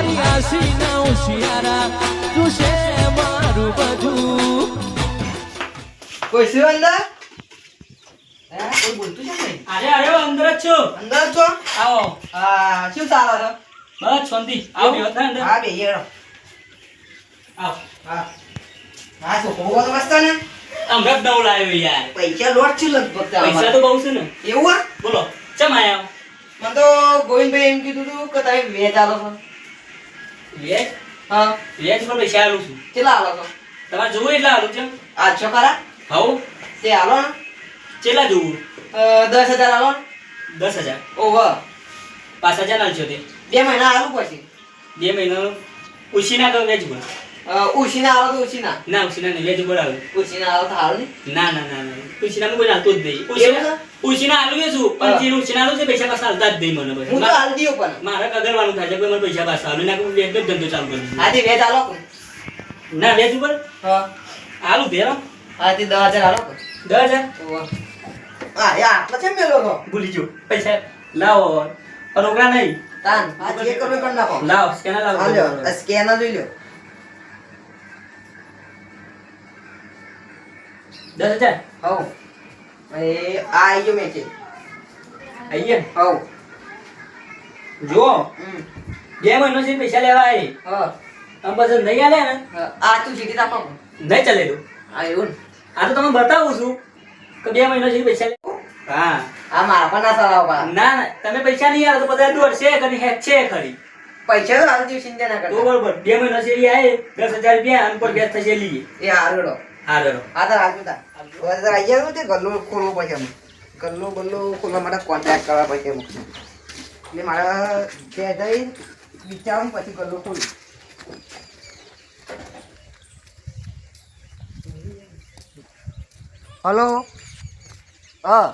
મારી આસી ના હોશિયારા તું છે મારું બધું. કોઈ છે અંદર? હે કોઈ બોલતું છે નહીં? અરે અરે અંદર જ છું. અંદર છો? આવો. હા શું ચાલે છે? બસ શાંતિ. આવો અંદર. હા બે હેડો આવો. હા. હા છોકરો તો મસ્ત ને? હમણાં જ લાવ્યો યાર. પૈસા લોટ છે લગભગ પૈસા તો બહુ છે ને. એવું બોલો ચમ આયા? મને તો ગોવિંદભાઈ એમ કીધું હતું કે તમે વેચ આલો છો. વેજ હા. વેજ પર પૈસા આલું છું. કેટલા આલો છો? તમારે જોવું એટલા આલું છે? આ છો ખરા? હવ તે આલો ને? કેટલા જોવું? દસ હજાર આલો દસ હજાર. ઓહો. પાંચ હજાર આલશો તે. બે મહિના આલું પછી? બે મહિનાનું. ઉછીના તો વેજ બોલ અ, ઉછીના આલો તો ઉછીના? ના ઉછીના નહીં વેજ બોલ આવે ઉછીના આલો તો હાલ નહીં ના ના ના ના. ઉછીના કોઈ હાલતું જ નહીં. ઉછીના આલુ એ છું પણ જે ઉછીના આલુ છે પૈસા પાછા હાલતા જ નહીં મને પછી. હું તો હાલ દીયો પણ. મારે કગરવાનું થાય છે કોઈ મને પૈસા પાછા આલુ ના કોઈ વેજ જ ધંધો ચાલુ કરું આજે વેચ આલો ના વેજ ઉપર? હા. આલુ ભેરો આજે દસ હજાર આલો દસ હજાર. હા યા આટલા છે મેલો ભૂલી ગયો. પૈસા લાવો રોકડા નહીં. તાન આ કરવું એ કરી નાખો. લાવો સ્કેનર લાવો. હા સ્કેનર લઈ લ્યો. દસ હજાર? હવ. એ આ આઈ ગયો મેચે. આઈએ હવ. જો બે મહિનો થી પૈસા લેવા આવી હા. આમ પછી નહીં આલે ને? આ તું સીધી તાપો નહીં ચાલે તું. આ એવું ને. આ તો તમે બતાવું છું કે બે મહિનો થી પૈસા હા. આ મારા પણ ના સવાલ ના ના. તમે પૈસા નહીં આવે તો બધા દોર છે કરી હેક છે ખરી. પૈસા તો હાલ દિવસ ચિંતા ના તો બરોબર બે મહિનો થી આવે દસ હજાર રૂપિયા અનપર પર થશે લઈએ એ હારું હા બરો આ તો રાજુ તા હવે તો આઈ ગયા તે ગલ્લો ખોલવો પડશે અમે ગલ્લો ગલ્લો ખોલવા માટે કોન્ટેક્ટ કરવા પડશે અમુક એટલે મારા ત્યાં જઈ વિચારું પછી ગલ્લો ખોલું. હલો? હા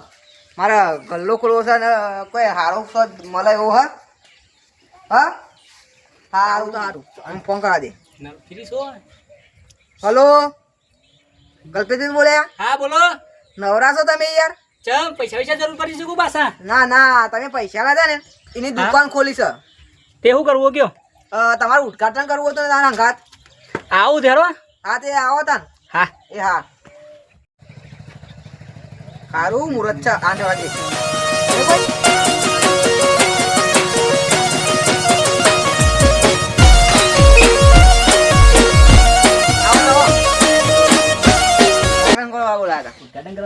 મારા ગલ્લો ખોલવો છે ને કોઈ સારો સદ મળે એવો હા? હા? હા સારું તો સારું આમ ફોન કરા દે. હલો? ગલપેથી બોલ્યા? હા બોલો. નવરા છો તમે યાર. ચમ પૈસા પૈસા જરૂર પડી શકું પાછા? ના ના તમે પૈસા ના ને એની દુકાન ખોલી છે. તે શું કરવું કયો? તમારું ઉદઘાટન કરવું હતું તારા અંગાત આવું ધેરો હા તે આવો તા હા. એ હા. સારું મુહૂર્ત છે આઠ વાગે.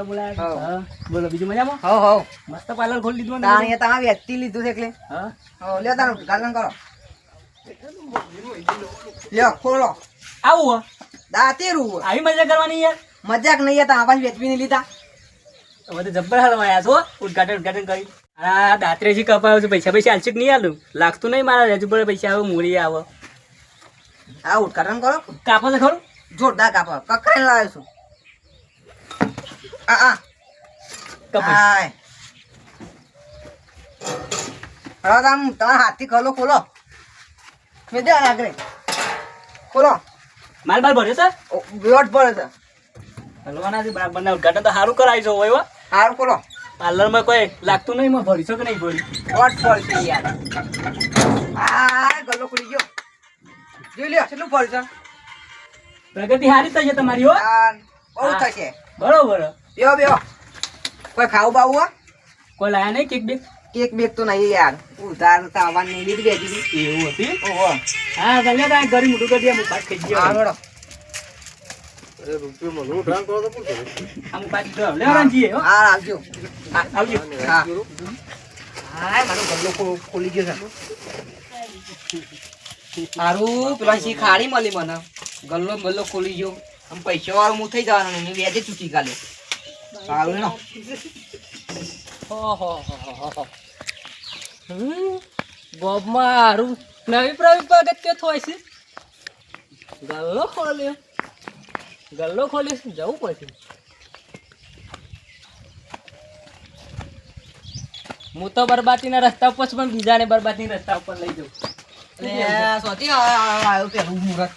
ઉદ્ઘાટન બોલાયા હા. બોલો બીજું મજામાં હો હો મસ્ત પાર્લર ખોલી દીધું ને તાણ તમે? વ્યક્તિ લીધું છે એટલે હા? હો લ્યો તારું ઉદઘાટન કરો. લ્યો ખોલો. આવું. દાંતેરું આવી મજા કરવાની યાર? મજાક નહીં હતા વેચવી નહીં લીધા. તો જબ્બર હાલમાં આવ્યા છો ઉદ્ઘાટન ઉદઘાટન કરી. આ દાત્રેથી કપાયો છે? પૈસા પૈસા હાલશે નહીં આલું લાગતું નહીં મારા હજુ પર પૈસા આવે મૂડી આવે. આ ઉદઘાટન કરો. કાપો છે ખરું? જોરદાર કાપો. કકડાઈને લાવ્યો છું. આ આ હવે આમ તમારા હાથથી ખોલો ખોલો. મેં દે આગળ ખોલો. માલ બાલ ભર્યો છે? લોટ પડે છે. બરાબર ના ઉદઘાટન તો સારું કરાવી છો હોય હારું ખોલો. પાર્લરમાં કોઈ લાગતું નહીં મેં ભરી કે નહીં ભરી? લોટ પડશે યાર. આ ગલ્લો ખુલી ગયો. જોઈ લ્યો કેટલું પડશે પ્રગતિ સારી થઈ છે તમારી હો. બહુ. થશે. બરોબર. બેહો બેહો કોઈ ખાવું બાવું હા કોઈ લાયા નહીં કેક બેક કેક બેક તો નહીં યાર ઉધાર તાવાન નહીં લીધી બેજી એવું હતી ઓહો હા ગલ્લે તો ગરી મોટું કરી દે હું પાછ ખાઈ હા ગયો મેડો આમ પાછ ગયો લે રાંજીએ હો આવજો હા, આવજો હા હા મારો ગલ્લો ખોલી ગયો છે મારું પેલા શીખાડી મળી મને ગલ્લો ગલ્લો ખોલી ગયો આમ પૈસા વાળું હું થઈ જવાનું વેજે વ્યાજે ચૂકી કાલે સારું એનો ગોબમાં હારું. નવી પ્રવી પગથિયો થોય છે? ગલ્લો ખોલ્યો ગલ્લો ખોલ્યો છે જવું પડશે. હું તો બરબાદીના રસ્તા ઉપર છું, પણ બીજાને બરબાદીના રસ્તા ઉપર લઈ જઉં. સોથી આવ્યો પેલું મુહૂર્ત.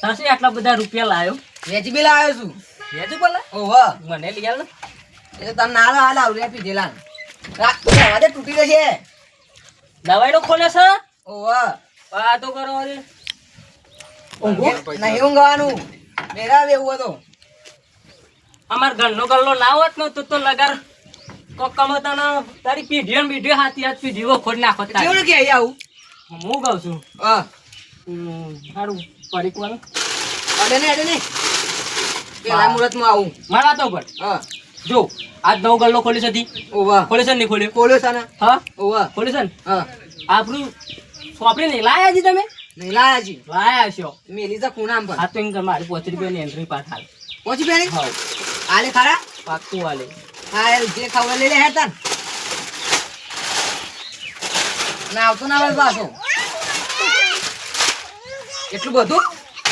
સાસી આટલા બધા રૂપિયા લાયો? વેજ બી લાવ્યો છું. વેચું બોલે. ઓહો. મને લઈ આલ એ તો તને ના હાલ આવું લે પીધેલા દરવાજે તૂટી જશે. દવાઈનો ખોલે છે? ઓવા આ તો કરો હવે. નહીં ઊંઘવાનું. મેરા એવું હતો અમાર ઘરનો ગલ્લો ના હોત ને તો તો લગાર કોક કમતાના તારી પીઢીઓ ને પીઢીઓ હાથી હાથ પીઢીઓ ખોટ નાખો તારી. કે આવું? હું કહું છું. હા. સારું પરીકવાનું અડે ને અડે ને પેલા મુહૂર્તમાં આવું. મારા તો પર હા. જો આજ નવો ગલ્લો ખોલ્યો છે ઓવા. ખોલ્યો છે ને ખોલ્યો. ખોલ્યો છે ને હા? ઓવા. ખોલ્યો છે ને હા. આપણું સોંપડી નહીં. લાયા જી તમે? નહીં લાયા જી લાયા છો. મેલી તો ખૂણામ પર આ તો એમ કર મારી પોચ રૂપિયાની એન્ટ્રી પાસ હાલ. પહોંચી પેલી હા. આલે ખરા? પાક્કું હાલે. હા એ જે ખાવા લઈ લે ના આવતો ના આવે પાછો. એટલું બધું?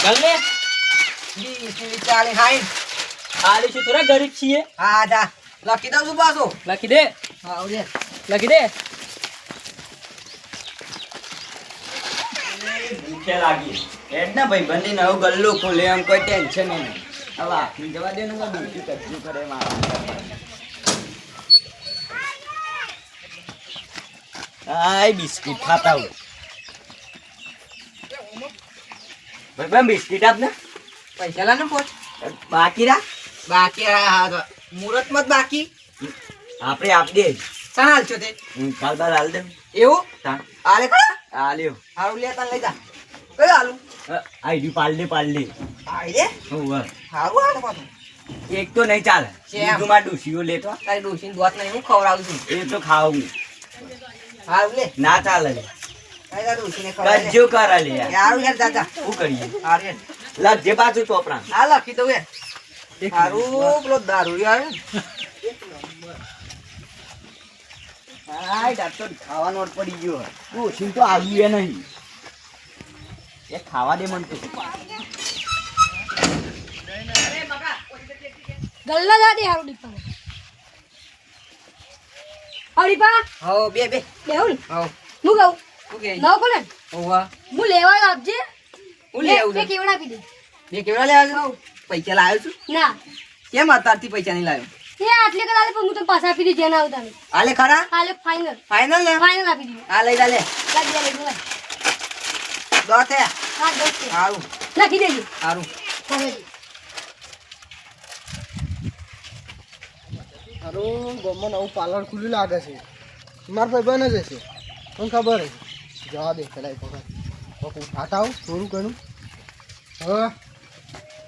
ગલ્લે વીસ છું થોડા ગરીબ છીએ. હા જા. લખી દઉં છું પાછો. લખી દે. હા લખી દે. ભૂખે લાગી. હેડ ને ભાઈ બંને નવો ગલ્લો ખોલે એમ કોઈ ટેન્શન નહીં. હવે આખી જવા દે ને હું દૂધી કચ્યું કરે મારા આય બિસ્કિટ ખાતા હું ભાઈ ભાઈ બિસ્કિટ આપ ને પૈસા લા ને પોચ. બાકી રા બાકી હા હા તો. મુહૂર્તમાં બાકી. આપણે આપ દે. ચાલ હાલ છો તે? હું કાલ બાર હાલ દે. એવું? તા આલે ખરા આલ્યો લ્યો હારું લે તાન લઈ જા. કયો હાલું? આઈડી પાલ દે પાલ દે. આવી રે હોવે. હારું હાલ પાછું. એક તો નહીં ચાલે? બીજું માં ડૂસીઓ લેતો તારી ડોશીને દોત નહીં હું ખવડાવું છું. એ તો ખાવું. હારું લે. ના ચાલે. લે કજ્જો કરે લે લે. યાર યાર દાદા શું કરીએ? હારું યાર બાજુ ચોપરા આ લખી દઉં એ સારું પેલો દારૂ આવે હાય ડાક્ટર ખાવાનો પડી ગયો ડોશી તો આવ્યું એ નહીં. એ ખાવા દે મન તો. ગલ્લા દાદી હારું દીપા. હારું હો બે. બે લેવું હો હું કહું શું કે બોલે હું લેવા આપજે. હું લઈ આવું બે કેવડા આપી દે? બે કેવડા લેવા છો? પૈસા લાવ્યો છું. ના. કેમ અત્યારથી પૈસા નહીં લાવ્યો એ આટલે કદાચ પણ હું તને પાછા આપી દઉં જેના આવતા આલે ખરા? હાલે ફાઇનલ ફાઇનલ ને? ફાઇનલ આપી દઉં. આ લઈ જા લે. લાગી લઈ દો થયા. હા છે સારું લખી દેજો. સારું હવે મારું ગામમાં પાર્લર ખુલ્લું લાગે છે. મારા ભાઈ બને જ હશે. મને ખબર છે જવા દે પેલા કોક ખાતા આવું થોડું ઘણું. હવે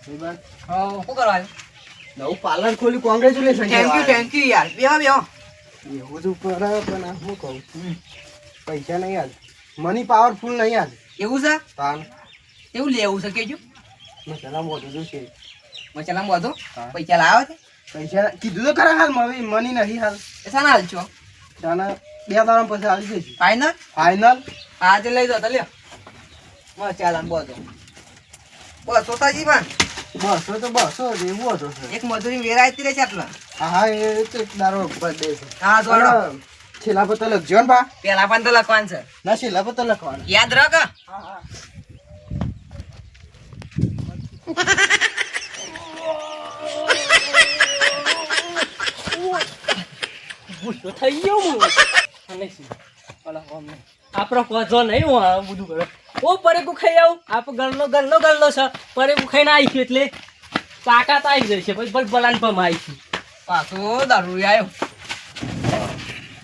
શું કરવા નવું પાર્લર ખોલી congratulation thank you thank you યાર. બેહો બેહો. એવું જ ઉપર પણ આ શું કહું પૈસા નહીં હાલ મની પાવરફુલ નહીં આજ એવું છે? તાન. એવું લેવું છે કેજો. મેં પેલા મોટું શું છે મચાલામ વધો પૈસા લાવો છે પૈસા કીધું તો ખરા હાલ હવે મની નહીં હાલ. એ શાના હાલ છો? તાના બે દાડા પછી આવી જશે. ફાઇનલ ફાઇનલ આજે લઈ જાઓ લ્યો. મચાલામ બધો બસ સોતાજી પણ બસો તો બસો જ એવું હતું એક મજૂરી વેરાયતી રહેશે આટલા હા હા એ તો દારો બર્થડે છે હા જોડો છેલ્લા પર તો લખજો ને બા પેલા પણ તો લખવાનું છે ના છેલ્લા પર તો લખવાનું યાદ રાખ ગુસ્સો થઈ ગયો હું અને શું ઓલા ગામનો. આપણો કોજો નહીં હું આ બધું કરે. ઓ પરેકું ખાઈ આવું. આપ ગલ્લો ગલ્લો ગલ્લો છે. પરેકું ખાઈને આવીશું એટલે તાકાત આવી જશે પછી ભલ ભલાન પમ આવીશું પાછો દારૂ આવ્યો.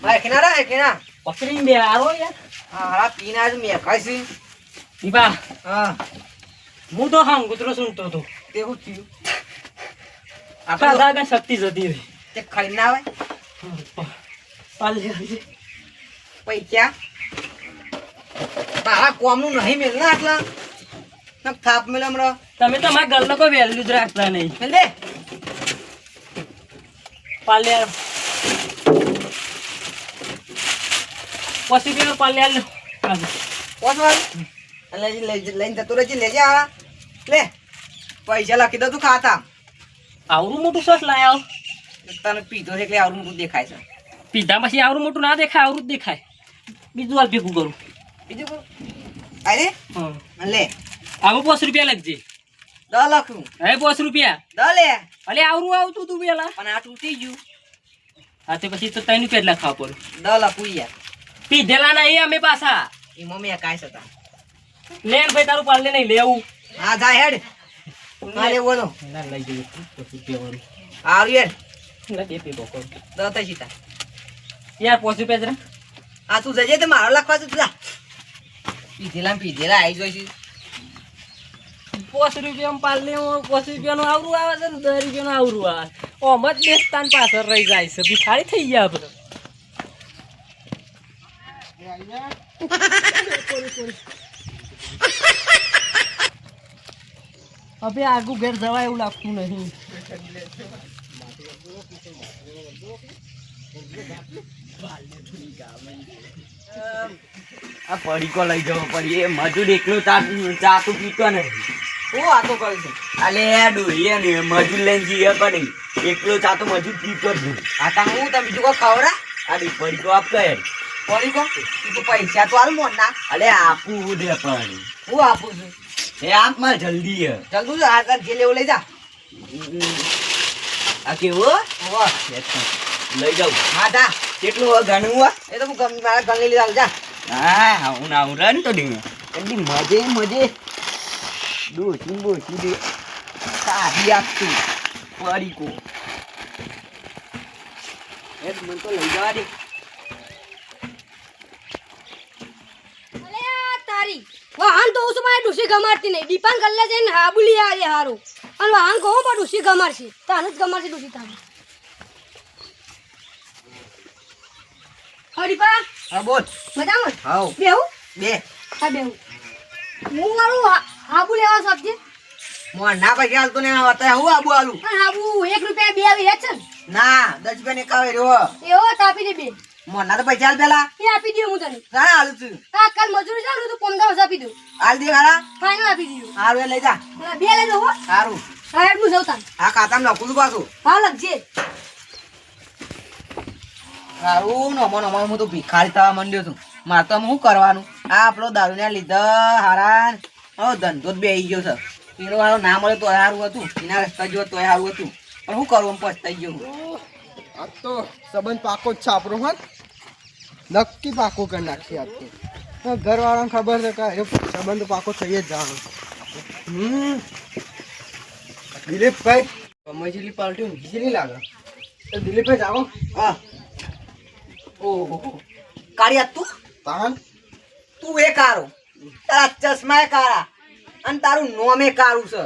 ભાઈ કેના રા કેના પકડીને બે આવો યાર. હા પીને મેં ખાઈશી દીપા હા. હું તો હા કૂતરો સુનતો હતો તે શું થયું? આખા આપણે દાદા શક્તિ જતી રહી. તે ખાઈ ના આવે. પૈસા? તારા કોમનું નહીં મેલ ના આટલા. નક થાપ મેલે હમણાં. તમે તો મારા ગલ્લો કોઈ વેલ્યુ જ રાખતા નહીં. મેલ દે. પાલે પછી પેલો પાલે આવ લે. આવજો. પોસ વાર લઈ લઈ લઈને જતો રહેજે લેજે આ. લે. પૈસા લખી દો તું ખાતા. આવડું મોટું સસ લાયા આવ. તને પીધો છે એટલે આવડું મોટું દેખાય છે. પીધા પછી આવરું મોટું ના દેખાય આવડું જ દેખાય. બીજું હાલ ભેગું કરું. બીજું કોઈ અરે લે આવું પાંચ રૂપિયા લખજે. દ લખું. હે પાંચ રૂપિયા? દ લે અલે આવરું આવતું તું પેલા. પણ આ તૂટી ગયું. હા તે પછી તો તૈનું રૂપિયા જ પડે. દ લખું યાર. પીધેલા નહીં અમે પાછા. એમાં મેં કાંઈ હતા લે ભાઈ તારું પાર્લે નહીં લેવું. હા જા હેડ. ના લેવો તો ના લઈ જઈએ. પછી દેવાનું યાર ના બે પે બકો દતા સીતા યાર પોસી પેજરા આ તું જજે તો મારો લખવા તું જા. પીધેલા પીધેલા આવી જાય છે. પોસ રૂપિયામાં પાલને પોસ રૂપિયાનું આવરું આવે છે ને, દસ રૂપિયાનું આવરું આવે. ઓમ જ બેસતા પાછળ રહી જાય છે. ભિખારી થઈ ગયા આપણે. હવે આગું ઘેર જવાય એવું લાગતું નહીં. આ પડીકો લઈ જવો પડી. એ મજૂર એકલું ચાતું પીતો નહીં. હું વાતો કરું છું? અલે ડોહીએ ને મજૂર લઈને જઈએ પણ એકલો ચાતો મજૂર પીતો જ નહીં. આ તા હું? તમે બીજું કોઈ ખવડા આ ડી પડીકો આપ કહે પડી કો તું તો પૈસા તો હાલ મોન ના અલે આપું દે પણ. હું આપું છું? એ આપમાં જલ્દી હે. જલ્દી જો આ જે લેવું લઈ જા. આ કેવું. લઈ જાઉં. હા જા. કેટલું ઘણું એ તો હું ગમ- મારા લીધા જા. હા હું ના હું રન તો ડી એટલી મજે મજે. ડોસી બોસી દે સારી આપતું પડીકો મને તો લઈ જવા દે. તારી. વાહન તો ઉસમાં ડુસી ગમાડતી નહીં. દીપાન ગલ્લે જઈને હાબુલી આરે હારું. અને વાહન કહો પણ ડુસી ગમાડશે. તાને જ ગમાડશે ડુસી તારી. હરીપા હા બોલ. મજામાં? હાઉ. બેહું? બે. હા બેહું. હું મારું હા- હાબુ લેવા સબ્જી મોન ના હાલતો ને અત્યારે હું આબુ આલું? પણ હાબુ એક રૂપિયા બે આવી છે ના. દસ રૂપિયા ને કાવે રહ્યો. એવો તો દે બે. ના તો પૈસા પેલા? એ આપી દઉં હું તને. ના હાલું છું. હા કાલ મજૂરી ચાલુ તો પંદર હજાર આપી દઉં હાલ દે ખારા ફાઇનલ આપી દઉં હારું લઈ જા. બે લઈ દઉં હો. સારું હા જવું તાન. આ ખાતામાં લખું છું પાછું. હા લખજે. સારું નમો નમો હું તો ભિખારી થવા માંડ્યો છું. મારે તો શું કરવાનું? આ આપણો દારૂને લીધા હારાન. હવે ધંધો જ બેસી ગયો છે. એનો વાળો ના મળે તો સારું હતું. એના રસ્તા જો તો સારું હતું. પણ શું કરવું એમ પછતાઈ ગયો આ તો સંબંધ પાકો જ છે આપણો હા નક્કી પાકો કરી નાખીએ આજ તો. ઘરવાળાને ખબર છે કે એ સંબંધ પાકો થઈ જ જવાનો. હમ. દિલીપભાઈ. મજલી પાર્ટી ઊંઘી જેટલી લાગે? તો દિલીપભાઈ જાઓ. હા. ઓહો. કાળિયા તું? તાન? તું એ કારો. તારા ચશ્મા એ કારા. અને તારું નોમે કારું છે.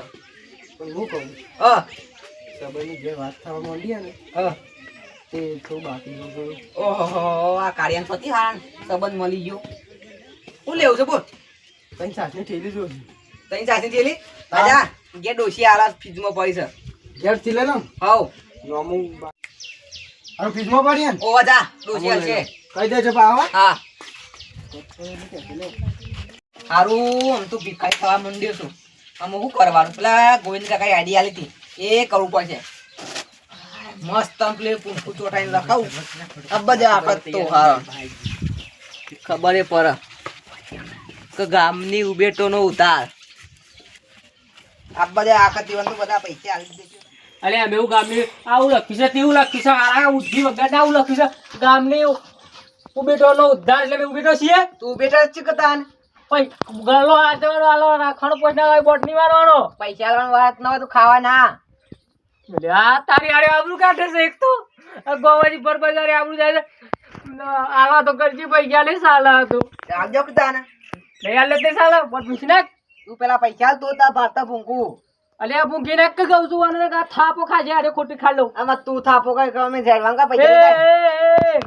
હું કહું? હા. સંબંધની જે વાત થવા માંડી ને હા. તે થોડું બાકી ઓહો આ કાળિયાને પતિ હારાન સંબંધ મળી ગયો. શું લેવું છે બોલ. તઈ સાસને ઠેલી જોઈ તઈ ચાસી થયેલી રાજા ગે ડોશી આલા ફ્રીજમાં પડી છે. ઘેરથી લે ને હાઉ નોમું અરે ફ્રીજમાં પડી ને? ઓ જા ડોશી છે કહી દેજો પા આવા હા. હારું આમ તો ભીખાઈ થવા મંડ્યો છું. આમ શું કરવાનું? પેલા ગોવિંદ કાકા આઈડિયા લીધી. એ કરવું પડશે. મસ્ત આમ પેલું પૂંછું ચોટાઈને લખાવું આ બધા આપણે તો હા ખબર પર. કે ગામની ઉબેટોનો ઉતાર. આ બધા આખા જીવન બધા પૈસા આવી દીધે અરે અમે એવું ગામને આવું લખ્યું છે તેવું લખ્યું છે આ ઉધી વગર આવું લખ્યું છે. ગામને ઉબેટો નો ઉદ્ધાર એટલે અમે ઉબેટો છીએ. તું ઉબેટા જ કતા પણ ગળો હાથવાનો આલો રાખવાનો પોઈન્ટ ના બોટની મારવાનો પૈસા આલવાની વાત ન હોય તો ખાવા ના. આ તારી આરે આબરૂ કાઢે છે એક તો. ગોવાની પર બજારે આબરૂ જાય છે. આવા તો કરજી પૈસા લે સાલા હતું આવજો કતા ને લઈ આલે તે સાલા બોટ પૂછી નાખ. તું પેલા પૈસા તો તા ભારતા ભૂંકું. અલે હું ભૂંકી નાખ કે કહું છું અને કા થાપો ખાજે આરે ખોટી ખા લઉં. આમાં તું થાપો કઈ કરો મેં ઝેડવાન કા પૈસા એ, એ,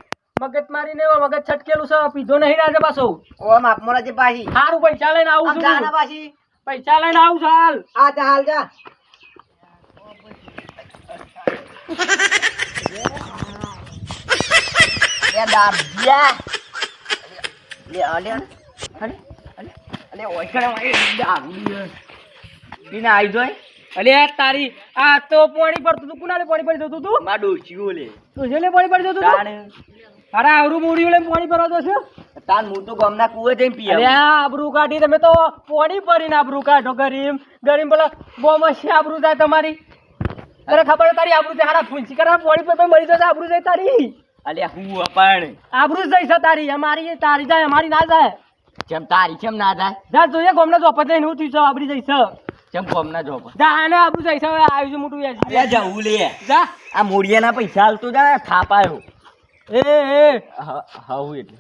મગજ મારી ને મગજ છટકેલું છે પીધો નહીં રાજે પાછો. ઓ માપ મોરા જે પાછી. સારું પૈસા લઈને આવું છું ગાના પાછી. પૈસા લઈને આવું છું હાલ. આ જા હાલ જા. લે દાબિયા લે આલે અલે અલે ઓય ઓછળે મારી દાબી પીને આવી જોઈ. અલે તારી આ તો પાણી પડતું તું કુનાલે પાણી પડી જતું તું? માડો ડોસીઓ લે. તું જેલે પાણી પડી જતું તું? તાણ. અરે આવરું મૂડી પોણી પાણી ભરવા દો તાન હું તો ગામના કુવે જઈને પી અરે આ આબરૂ કાઢી તમે તો પાણી ભરીને આબરૂ કાઢો ગરીબ. ગરીબ બોલા બોમસી આબરૂ જાય તમારી. અરે ખબર તારી આબરૂ તે હારા ફૂંસી કરા પાણી પર મરી જશે આબરૂ જાય તારી. અલ્યા હું અપણ. આબરૂ જ જાય તારી અમારી તારી જાય અમારી ના જાય. જેમ તારી કેમ ના જાય. જા જોઈએ ગોમના ચોપટ લઈને હું થયું આબરી આપડી જઈશ કેમ કોમના જોબ જા આને આપણું જઈશ હવે આવ્યું છે મોટું વ્યાજ અલ્યા જવું લે જા. આ મૂળિયાના પૈસા હાલતું જા થાપાયો એ એ. હવું એટલે.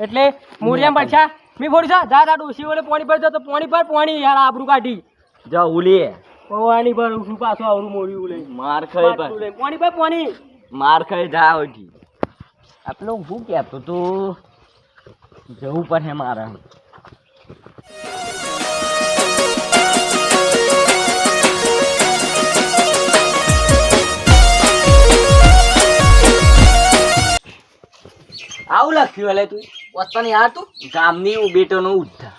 એટલે મોરિયામ પાછા મી ફોડી જા જા જા ડોસી વડે પોણી પર જતો પોણી પર પોણી યાર આબરૂ કાઢી. જવું લે પાણી પર ઉઠું પાછું આવરું મોડ્યું ઉલે માર ખાય પાટલું પાણી પોણી પર પોણી. માર ખાય જા ઓછી આપણે હું કહેતો તું જવું પડે મારે. આવું લખ્યું એટલે તું વસ્તાની યાર તું. ગામની બેટોનો ઉદ્ધાર.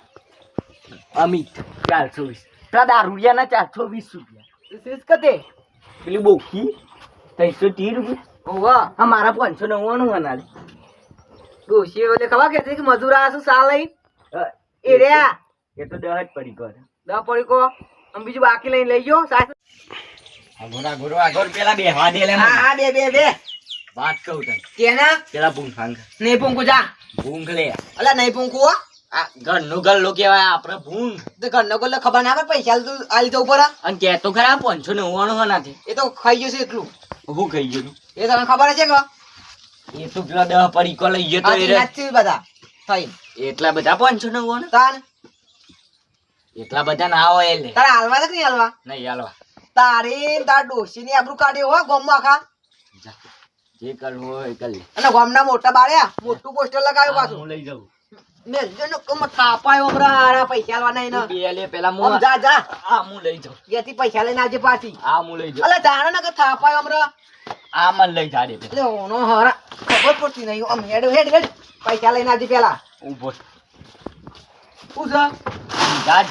અમિત ચારસો વીસ. પેલા દારૂડિયાના ચારસો વીસ રૂપિયા. શીસ કતે પેલી બોખી ત્રણસો ત્રીસ રૂપિયા. ઓવા હા મારા પાંચસો નવ્વાણું અનાલે ડોશી એટલે ખબર કે કે મજૂર આ શું સાલ લઈ? એ રહ્યા એ તો દહ જ પડી કરે દહ પડી કો આમ બીજું બાકી લઈને લઈ ગયો? સાસ? આગળ આગળ આગળ પેલા બેહવા દે લે હા હા બે બે બે. વાત કહું તને. કેના? પેલા ભૂંખાંગ નહીં ભૂંખું જા. ભૂંખ લે અલા નહીં ભૂંખું હો. આ ઘરનો ગલ્લો કહેવાય આપણે ભૂંગ. તે ઘરનો કોલે ખબર ના પડે પૈસા તું આ ઉપર આ. અને કહેતો ખરા પાંચસો નવ્વાણું નથી એ તો ખાઈ ગયો છે એટલું. હું કહી ગયું એ તને ખબર છે કે? એ તો પેલા દહ પડી લઈ ગયો તો એ બધા. થઈ. એટલા બધા પાંચસો નવ્વાણું તાર. એટલા બધા ના હોય એટલે. તારે હાલવા કે નહીં હાલવા? નહીં હાલવા. તારે તાર ડોશી ની આબરૂ કાઢી હો ગોમમાં આખા જા. જે કરવું હોય કરી લે. અને ગોમના મોટા બાળ્યા મોટું પોસ્ટર લગાવ્યું પાછું. હું લઈ જાઉં. કમ થાપાયો હમણાં હારા પૈસા આલવા નહીં તું બે લે પેલા આમ હું જા જા. આ હું લઈ જાઉં. ત્યાંથી પૈસા લઈને આવજે પાછી. આ હું લઈ જાઉં. અલે જાણે ને કે થાપાયો હમણાં. આ મને લઈ જા પેલા. એટલે ઓનો હારા. ખબર પડતી નહીં આમ હેડ હેડ હેડ. પૈસા લઈને આવજે પેલા. ઊભો શું જા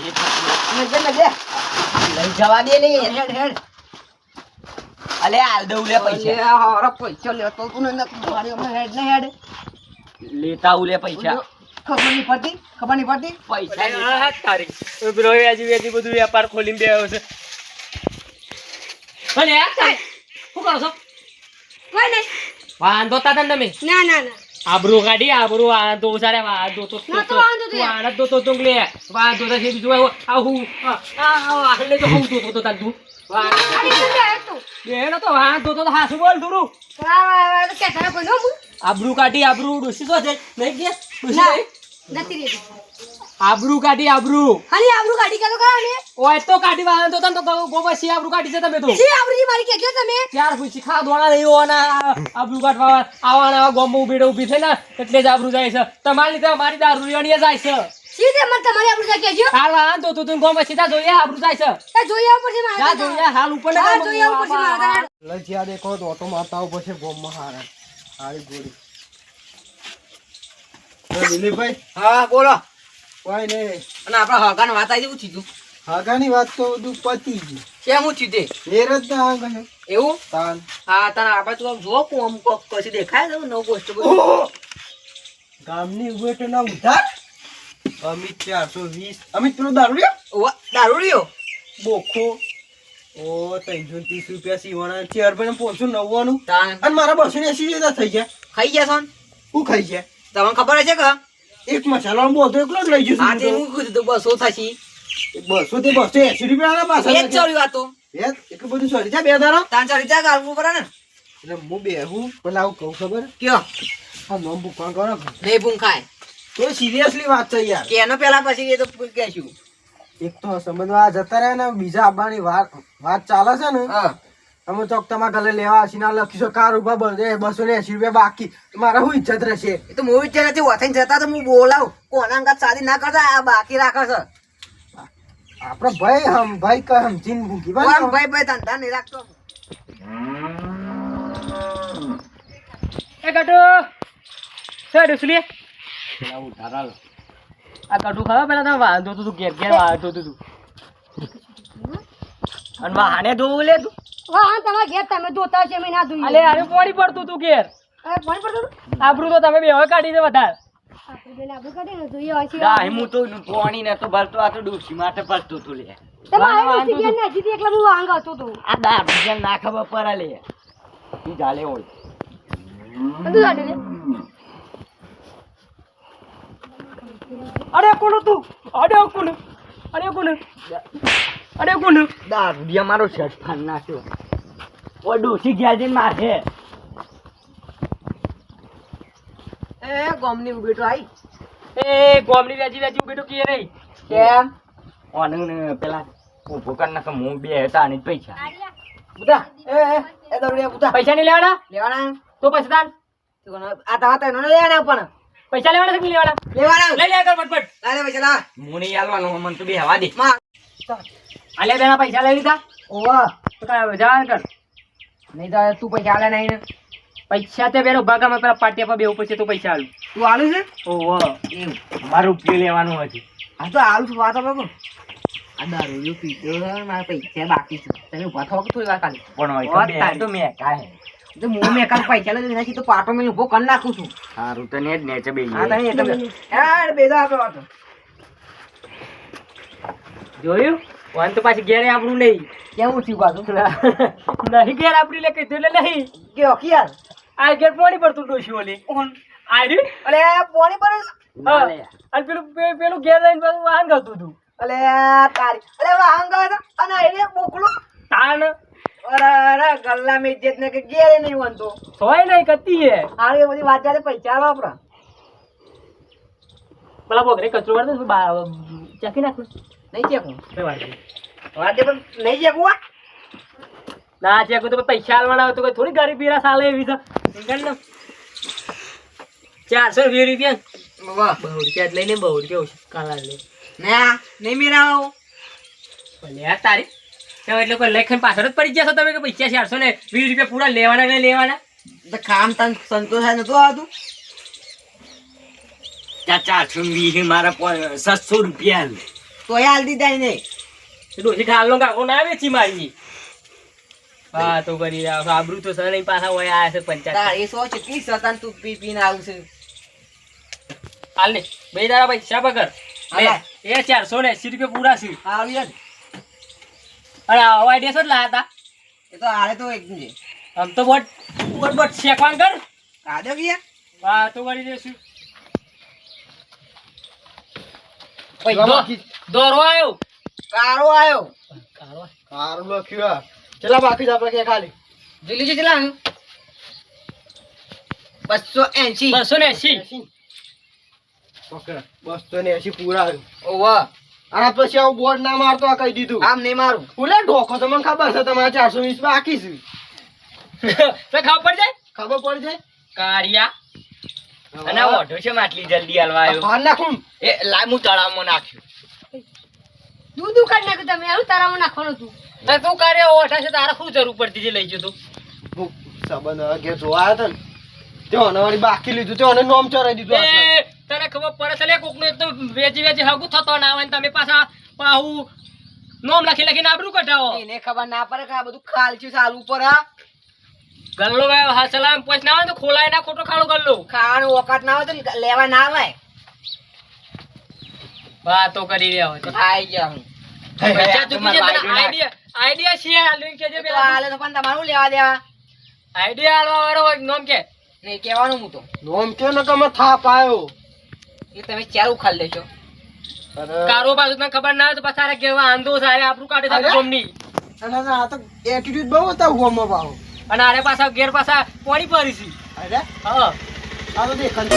લઈ જવા દે ને. હેડ હેડ. અલે હાલ દઉં લે પૈસા. અલે હારા પૈસા લેતો તું ને મારી અમે હેડ ને હેડ. લેતા ઉલે પૈસા. ખબર નહીં પડતી ખબર નહીં પડતી? પૈસા હા તારી. બ્રો પેલો વ્યાજી વ્યાજી બધું વેપાર ખોલીને બેહ્યો છે. અને આ તારી શું કરો છો? કોઈ નહીં. વાંધો તા તને તમે? ના ના ના. આબરૂ કાઢી આબરૂ વાંધો સારે વાંધો તો ના તો વાંધો તો. વાંધો તો તો લે. વાંધો તો છે બીજું આવું. હું આ આ લે તો હું તો તો તું. તું બેનો તો તો હાસુ બોલ દુરુ તો કે આબરૂ કાઢી આબરૂ ડોસી તો છે. નહીં કે? નથી આબરૂ કાઢી આબરૂ. હાલી આબરૂ કાઢી કાઢો કરા ને ઓય તો કાઢી વાંધો તને તો ગોબસી આબરૂ કાઢી છે તમે તો. આબરૂ મારી કેજો તમે? યાર પછી ખા દોણા નહીં હોવાના આબરૂ કાઢવા આવાના આવા ગોમ્બો ઊભી ઊભી થઈ ને એટલે જ આબરૂ જાય છે. તમારી લીધે મારી દારૂ રેણીએ જાય છે. સીધે મને તમારી આબરૂ કાઢી કેજો હાલ વાંધો તો તું ગોમ સીધા જોઈએ આબરૂ જાય છે. એ જોઈએ ઉપર છે મારા જોઈએ હાલ ઉપર ને જોઈએ ઉપર છે મારા જ્યાં દેખો તો ઓટો મારતા ઉપર છે ગોમમાં હારા. હારી ગોડી તો દિલીપભાઈ? હા બોલો. કોઈ ને અને આપણા હાગાની વાત આવી એવું થયું હાગાની વાત તો બધું પતી ગયું કેમ હું થયું તે? લેર ના ગયો એવું? તાન. હા તાન આપણે તું જો કોમ કોક કશું દેખાય છે નવ ગોષ્ટ બધું. ગામની ઉભેટો ના ઉધાર? અમિત ચારસો વીસ. અમિત પેલો દારૂડિયો દારૂડિયો દારૂ બોખો. ઓ ત્રણસો ત્રીસ રૂપિયા સીવાના ચેર ભાઈ પાંચસો નવ્વાણું. અને મારા બસો ને એસી જતા થઈ ગયા. ખાઈ ગયા સોન? હું ખાઈ ગયા. તમને ખબર છે કે? એક મસાલો બધો એકલો જ લઈ જશું હા તે હું કીધું તું બસો થશે. બસો તે બસો એસી રૂપિયા પાછા એ જ. ચોરી વાતો બે એટલું બધું ચોરી જા બે દાડા તાન ચોરી જા ગાળવું પડે ને. એટલે હું બેહું પેલા આવું કહું ખબર? કયો? આ નોમ ભૂખણ કરો નહીં ભૂંગ તો સિરિયસલી વાત છે યાર. કે એનો પેલા પછી એ તો કહેશું. એક તો સમજવા જતા રહ્યા ને બીજા આવવાની વાત વાત ચાલે છે ને હા. તમે ચોક તમારા ઘરે લેવા છીએ ના લખીશો કાર ઊભા બધે બસો ને એસી રૂપિયા બાકી. મારે શું ઇજ્જત રહેશે? એ તો મૂવી જ નથી વથાઈને જતા તો હું બોલાવું. કોના અંગાત શાદી ના કરતા આ બાકી રાખે છે. આપડે ભાઈ હમ ભાઈ કઈ સમજીને ભૂખી આમ ભાઈ ભાઈ ભાઈ ધંધા નહીં રાખતો? એ કાટુ સર ડોસલી આ કાટુ ખાવા પેલા તમે વાંધો તું ઘેર ઘેર વાંધો તું. અને વાહને ધોવું લે તું? હા હા તમારા ઘેર તમે ધોતા છે મેં ના ધોઈ અલે અરે પોણી પડતું તું ઘેર. પાણી પડતું હતું? તો તમે બે કાઢી દે વધારે. હું તો પાણી ને ભરતો આ તો ડૂસી માટે ભરતું તું લે. હું આ જેમ ના ખબર પડે લે ઈ ચાલે હોય બધું કાઢી લે અરે કોણ તું અરે કોણ? અરે કોણ? અરે કોણ? દારૂડિયા મારો શર્ટ ફાડ નાખ્યો. ઓ ડોસી ગયા છે મારે એ ગોમની ઉભેટો આઈ. એ ગોમની વેજી વેજી બેટો કે નહીં કેમ? ઓને ને પેલા ઊભો કર નાખ હું બે હતા અને પૈસા. બુધા એ એ એ દોડિયા બુધા. પૈસા નહીં લેવાના? લેવાના? તો પૈસા દાન તું કોનો આ તાવા તને લેવાના પણ. પૈસા લેવાના કે લેવાના? લેવાના. લઈ લે કર ફટફટ. લાલે પૈસા લા. હું નહીં આલવાનું મને તો બે હવા દે. માં. આલે બેના પૈસા લઈ લીધા? ઓવા તો કાંઈ જવાનું કર નહીં તો તું પૈસા આલે નહીં ને. પૈસા તે બેનો ભાગામાં પેલા પાટિયા પર બેવું પછી તો પૈસા આલું. તું આલું છે? ઓવો એવું. મારું રૂપિયો લેવાનું હતું આ તો આલું છું વાત બાબુ આ દારૂ પીતો મારા પૈસા બાકી છે. તમે ઊભા થાવ થોડી વાર ખાલી પણ. તો મેં કાંઈ. તો મો મે કાલ પૈસા લઈ એનાથી તો પાટો મેં ઊભો કરી નાખું છું. સારું તો ને જ નેચે બે હા તને એટલે યાર બેદા આપણે વાતો. જોયું? વાન તો પાછી ઘેરે આપણું નહીં કેવું થયું પાછું? નહીં ઘેર આપણી લે કીધું એટલે નહીં. કે ઓકી યાર આ ઘેર પોણી પડતું ડોશી ઓલી. આડી? અલે પોણી પર અને પેલું પેલું ઘેર રહીને પાછું વાહન કરતું હતું. અલે તારી અલે વાહન ગયો હતો અને એને મોકલો તાણ. અરે ગલ્લા મેં ઇજ્જત ને કે નહીં વનતો સોય નહીં કતી હે એ બધી વાત ચાલે પૈસા વાપરા પેલા બોકરે કચરો બા- નાખું. નહીં ચેકું વાત નહીં. વાતે પણ નહીં ચેકું ના ચેકું તો પૈસા આલવાના હોય તો થોડી ગરીબી પીરા સાલે એવી છે. ચારસો વીસ રૂપિયા વાહ. બહુ રૂપિયા લઈને બહુ રૂપિયા કાલા લે ના નહીં મેરા ભલે તારી એટલે કોઈ લખન પાછળ જ પડી જશો તમે કે પૈસા ચારસો ને વીસ રૂપિયા પૂરા લેવાના ને લેવાના? કામ તન સંતોષ થાય નતું આવતું? ત્યાં ચારસો વીસ મારા સાતસો રૂપિયા તો હાલ દીધા ને ડોસી ખાલનો કાકો ના વેચી મારી. હા તો કરી આબરૂ તો સર નહીં પાછા હોય આયા છે પંચાયત. એ સો કેટલી સતાન તું પી પીને આવું છે. હાલ ને. બે તારા પૈસા પકડ. એ ચારસો ને એસી રૂપિયા પૂરા છે. આવી યાર. અને આવા આઈડિયા શું જ લાયા હતા. એ તો આરે તો એક છે આમ તો બોટ બોટ બોટ શેકવાન કર. કાદો ગયા? યાર હા તો કરી દેશું. દોરો આવ્યો કારો આવ્યો કારો કારો લખ્યો ચલા બાકી જ આપણે કે ખાલી? દિલ્હી ચલા બસો એસી બસો ને એસી ઓકે બસો ને એસી પૂરા આવ્યું. ઓવા. આના પછી આવું બોર્ડ ના મારતો આ કહી દીધું. આમ નહીં મારું. ભૂલે ઢોકો તો મને ખબર છે તમારે ચારસો વીસમાં છે. તો ખબર પડી જાય? ખબર પડી જાય? કારિયા. અને ઓઢો છે માટલી જલ્દી હલવા આવ્યો. ભાર નાખું એ લાય હું તળાવમાં નાખ્યું. દૂધ ઉકાળી નાખ્યું તમે આવું તળાવમાં નાખવાનું હતું. તો તું કરે ઓઠા છે તારે શું જરૂર પડતી છે લઈ જતો? સંબંધ ઘેર જોવા આવ્યો હતો ને તે બાકી લીધું તે નોમ ચડાવી દીધું તને ખબર પડે છે લે કોકનું હગું થતો ના હોય તમે પાછા પાહુ નોમ લખી લખીને આબરૂ કઢાવો. એને ખબર ના પડે કે આ બધું ખાલચ્યું ચાલુ ઉપર ગલ્લો ભાઈ હા પોચ ના હોય તો ખોલાય ના ખોટો ખાડો ગલ્લો. ખાવાનું ઓકાત ના હોય તો લેવા ના આવે વાતો કરી રહ્યા હોય તો. થાય ગયા હું. પૈસા ચૂકી મારા આઈડિયા આઈડિયા છે આલું કે જે પેલા. હાલે તો પણ તમારું લેવા દેવા. આઈડિયા આલવા વાળો નોમ કે? નહીં કહેવાનું હું તો. નોમ કે ન તમે થાપ આવ્યો એ તમે ચાર ઉખાડ લેજો? કારો બાજુ તને ખબર ના હોય તો પાછા કેવા આંધો સારે આપણું કાઢે? છે ગોમની. અને આ તો એટીટ્યુડ બહુ હતા પાહો અને આરે પાછા ઘેર પાછા પોણી પડી છે અરે. હા. આ તો દેખાય